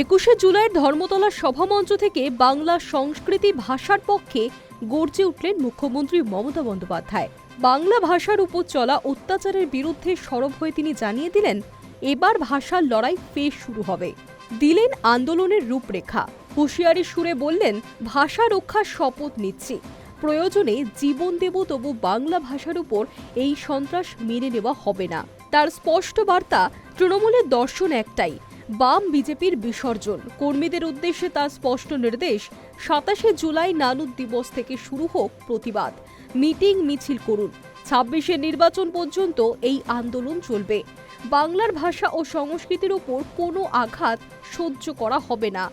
একুশে জুলাইয়ের ধর্মতলা সভামঞ্চ থেকে বাংলা সংস্কৃতি ভাষার পক্ষে গর্জে উঠলেন মুখ্যমন্ত্রী মমতা বন্দ্যোপাধ্যায়। বাংলা ভাষার উপর চলা অত্যাচারের বিরুদ্ধে সরব হয়ে তিনি জানিয়ে দিলেন, এবার ভাষার লড়াই ফের শুরু হবে। দিলেন আন্দোলনের রূপরেখা। হুঁশিয়ারি সুরে বললেন, ভাষা রক্ষার শপথ নিচ্ছি। প্রয়োজনে জীবন দেব, তবু বাংলা ভাষার উপর এই সন্ত্রাস মেনে নেওয়া হবে না। তার স্পষ্ট বার্তা, তৃণমূলের দর্শন একটাই বাম বিজেপির বিসর্জন। কর্মীদের উদ্দেশ্যে তার স্পষ্ট নির্দেশ, সাতাশে জুলাই নানুদ দিবস থেকে শুরু হোক প্রতিবাদ। মিটিং মিছিল করুন। ছাব্বিশে নির্বাচন পর্যন্ত এই আন্দোলন চলবে। বাংলার ভাষা ও সংস্কৃতির উপর কোনো আঘাত সহ্য করা হবে না।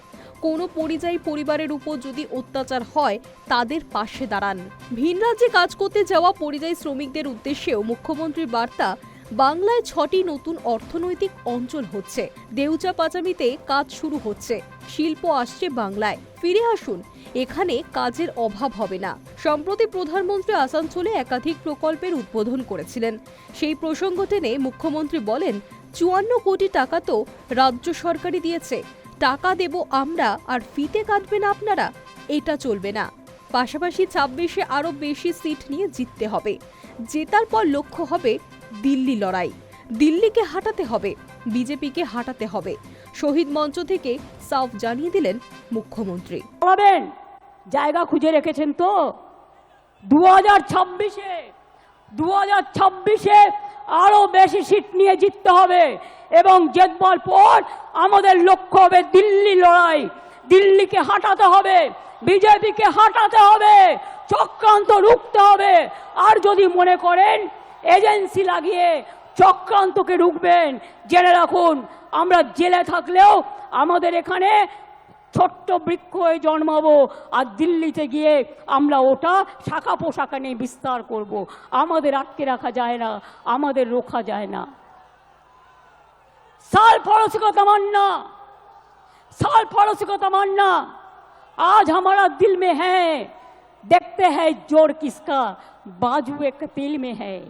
কোনো পরিযায়ী পরিবারের উপর যদি অত্যাচার হয়, তাদের পাশে দাঁড়ান। ভিন রাজ্যে কাজ করতে যাওয়া পরিযায়ী শ্রমিকদের উদ্দেশ্যেও মুখ্যমন্ত্রীর বার্তা বাংলায় ছটি নতুন অর্থনৈতিক অঞ্চল হচ্ছে। দেউচা পাচামিতে কাজ শুরু হচ্ছে। শিল্প আসছে বাংলায়। ফিরে আসুন, এখানে কাজের অভাব হবে না। সম্প্রতি প্রধানমন্ত্রী আসানসোলে একাধিক প্রকল্পের উদ্বোধন করেছিলেন। সেই প্রসঙ্গ টেনে মুখ্যমন্ত্রী বলেন, চুয়ান্ন কোটি টাকা তো রাজ্য সরকারই দিয়েছে। টাকা দেব আমরা, আর ফিতে কাটবেন আপনারা? এটা চলবে না। পাশাপাশি ছাব্বিশে আরও বেশি সিট নিয়ে জিততে হবে। জেতার পর লক্ষ্য হবে দিল্লি লড়াই। দিল্লিকে হাঁটাতে হবে, বিজেপিকে হাঁটাতে হবে। শহীদ মঞ্চ থেকে সাফ জানিয়ে দিলেন মুখ্যমন্ত্রী। পাবেন জায়গা খুঁজে রেখেছেন তো? দু হাজার ছাব্বিশে দু হাজার ছাব্বিশে আরও বেশি সিট নিয়ে জিততে হবে এবং জেতবার পর আমাদের লক্ষ্য হবে দিল্লি লড়াই। দিল্লিকে হাঁটাতে হবে, বিজেপিকে হাঁটাতে হবে, চক্রান্ত রুখতে হবে। আর যদি মনে করেন এজেন্সি লাগিয়ে চক্রান্তকে রুখবেন। জেনে রাখুন, আমরা জেলে থাকলেও আমাদের এখানে ছোট্ট বৃক্ষ হয়ে জন্মাবো আর দিল্লিতে গিয়ে আমরা ওটা শাখা পোশাকা নিয়ে বিস্তার করব। আমাদের আটকে রাখা যায় না, আমাদের রোখা যায় না। সাল ফরসিকতা মান্না সাল ফরসিকতা মান্না আজ আমারা দিল মে হ্যাঁ দেখতে হ্যাঁ জোর কিসকা, বাজু এক তিল মে হ্যায়।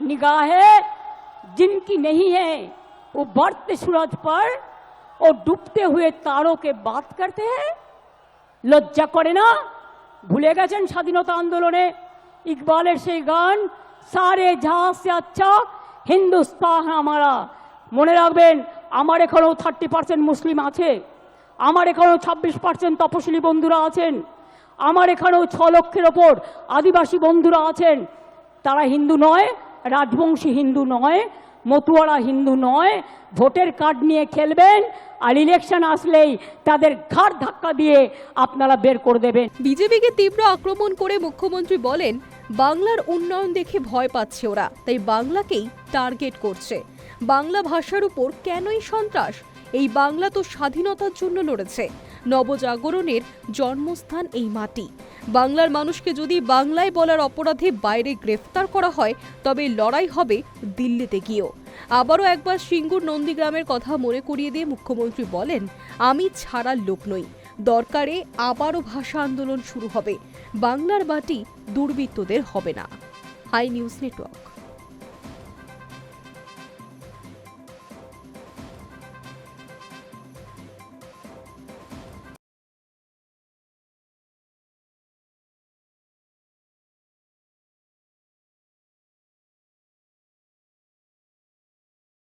निगाहें जिनकी नहीं है वो बढ़ते सूरज पर और डूबते हुए तारों के बात करते हैं লজ্জা করে না ভুলে গেছেন স্বাধীনতা আন্দোলনে ইকবালের সেই গান সারে জাহাজ সে আচ্ছা হিন্দুস্তান আমারা মনে রাখবেন আমার এখানেও থার্টি পার্সেন্ট মুসলিম আছে আমার এখানেও ছাব্বিশ পার্সেন্ট তপশিলি বন্ধুরা আছেন আমার এখানেও ছ লক্ষের ওপর আদিবাসী বন্ধুরা আছেন তারা হিন্দু নয় রাজবংশী হিন্দু নয়, মতুয়ারা হিন্দু নয়, ভোটের কার্ড নিয়ে খেলবেন, আর ইলেকশন আসলেই তাদের ঘাড় ধাক্কা দিয়ে আপনারা বের করে দেবেন। বিজেপিকে তীব্র আক্রমণ করে মুখ্যমন্ত্রী বলেন, বাংলার উন্নয়ন দেখে ভয় পাচ্ছে ওরা, তাই বাংলাকেই টার্গেট করছে। বাংলা ভাষার উপর কেনই সন্ত্রাস? এই বাংলা তো স্বাধীনতার জন্য লড়েছে, নবজাগরণের জন্মস্থান এই মাটি। বাংলার মানুষকে যদি বাংলায় বলার অপরাধে বাইরে গ্রেফতার করা হয়, তবে লড়াই হবে দিল্লিতে গিয়েও। আবারও একবার সিঙ্গুর নন্দীগ্রামের কথা মনে করিয়ে দিয়ে মুখ্যমন্ত্রী বলেন, আমি ছাড়ার লোক নই। দরকারে আবারও ভাষা আন্দোলন শুরু হবে। বাংলার বাটি দুর্বৃত্তদের হবে না। Hi News Network.